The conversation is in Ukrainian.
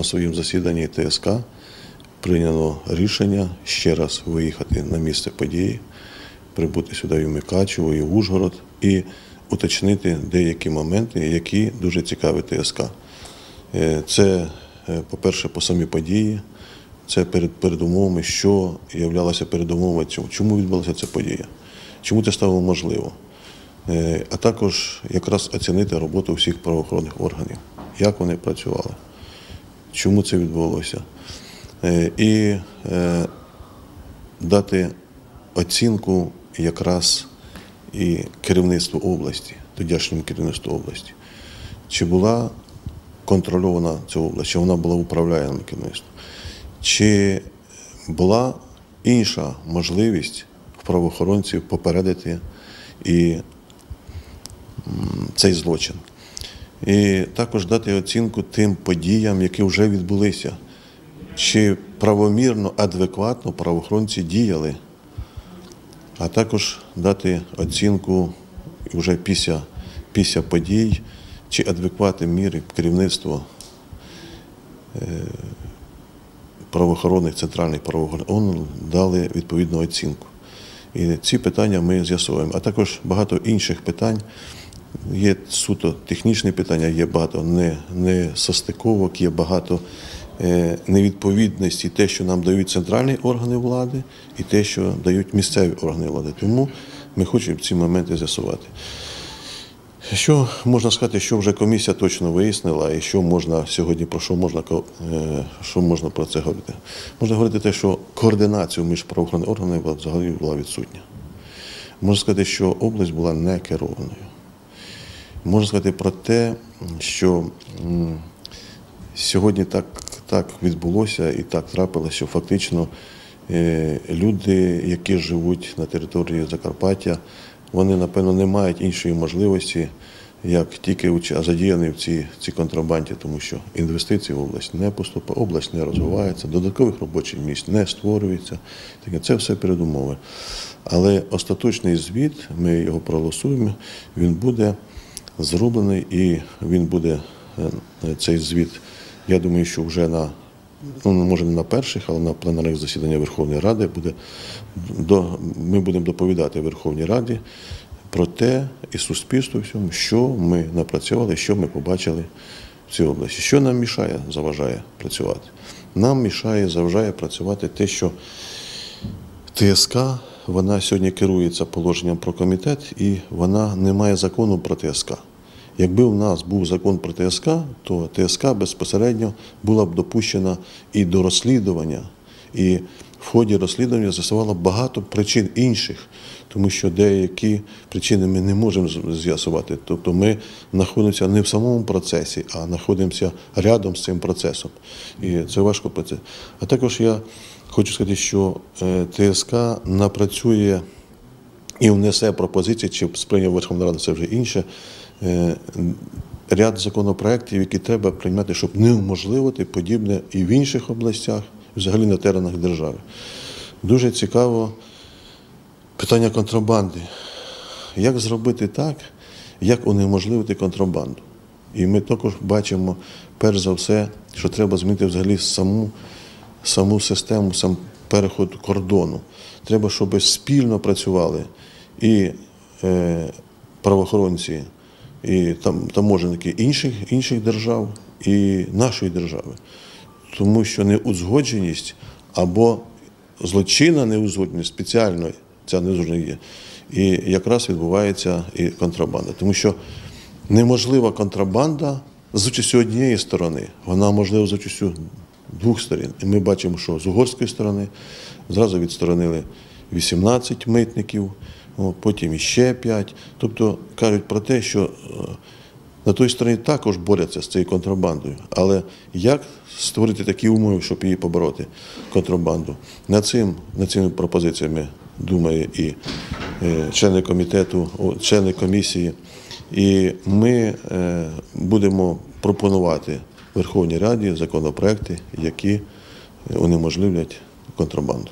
на своєму засіданні ТСК прийняло рішення ще раз виїхати на місце події, прибути сюди і в Микачево, і в Ужгород і уточнити деякі моменти, які дуже цікаві ТСК. Е, Це, е, по-перше, по самій події, це перед передумовами, що являлося передумовами цього, чому відбулася ця подія, чому це стало можливо. Е, А також якраз оцінити роботу всіх правоохоронних органів, як вони працювали, чому це відбулося. Е, І е, дати оцінку якраз і керівництву області, тодішньому керівництву області. Чи була контрольована ця область, чи вона була управляємим керівництвом, чи була інша можливість в правоохоронців попередити і цей злочин. І також дати оцінку тим подіям, які вже відбулися, чи правомірно, адекватно правоохоронці діяли, а також дати оцінку вже після, після подій, чи адекватні міри керівництво е, правоохоронних, центральних правоохоронних дали відповідну оцінку. І ці питання ми з'ясовуємо. А також багато інших питань. Є суто технічні питання, є багато не, не состиковок, є багато е, невідповідності те, що нам дають центральні органи влади, і те, що дають місцеві органи влади. Тому ми хочемо ці моменти з'ясувати. Що можна сказати, що вже комісія точно вияснила, і що можна сьогодні про що можна е, що можна про це говорити? Можна говорити те, що координація між правоохоронними органами взагалі була відсутня. Можна сказати, що область була не керованою. Можна сказати про те, що сьогодні так, так відбулося і так трапилося, що фактично е, люди, які живуть на території Закарпаття, вони, напевно, не мають іншої можливості, як тільки задіяні в цій, цій контрабанді, тому що інвестиції в область не поступають, область не розвивається, додаткових робочих місць не створюється. Це все передумови. Але остаточний звіт, ми його проголосуємо, він буде зроблений і він буде е, цей звіт. Я думаю, що вже на ну може не на перших, але на пленарних засіданнях Верховної Ради буде до ми будемо доповідати Верховній Раді про те і суспільству всьому, що ми напрацьовували, що ми побачили в цій області. Що нам мішає, заважає працювати? Нам мішає, заважає працювати те, що ТСК вона сьогодні керується положенням про комітет, і вона не має закону про ТСК. Якби у нас був закон про ТСК, то ТСК безпосередньо була б допущена і до розслідування, і в ході розслідування з'ясувала багато причин інших, тому що деякі причини ми не можемо з'ясувати. Тобто ми знаходимося не в самому процесі, а знаходимося рядом з цим процесом. І це важко процес. А також я хочу сказати, що е, ТСК напрацює і внесе пропозиції, чи сприйняв Верховна Рада, це вже інше. е, Ряд законопроєктів, які треба приймати, щоб не уможливити подібне і в інших областях, взагалі на теренах держави. Дуже цікаво питання контрабанди. Як зробити так, як унеможливити контрабанду? І ми також бачимо, перш за все, що треба змінити взагалі саму, саму систему, сам переход кордону. Треба, щоб спільно працювали і е, правоохоронці, і там, таможенники інших, інших держав, і нашої держави. Тому що неузгодженість або злочинна неузгодженість спеціально ця неузгодженість є. І якраз відбувається і контрабанда. Тому що неможлива контрабанда з участю однієї сторони, вона можлива з участю двох сторін. І ми бачимо, що з угорської сторони зразу відсторонили 18 митників, потім іще 5. Тобто кажуть про те, що е, на той стороні також борються з цією контрабандою. Але як створити такі умови, щоб її побороти, контрабанду? Над цим, над цими пропозиціями думає і е, члени комітету, члени комісії. І ми е, будемо пропонувати Верховній Раді законопроекти, які унеможливлять контрабанду.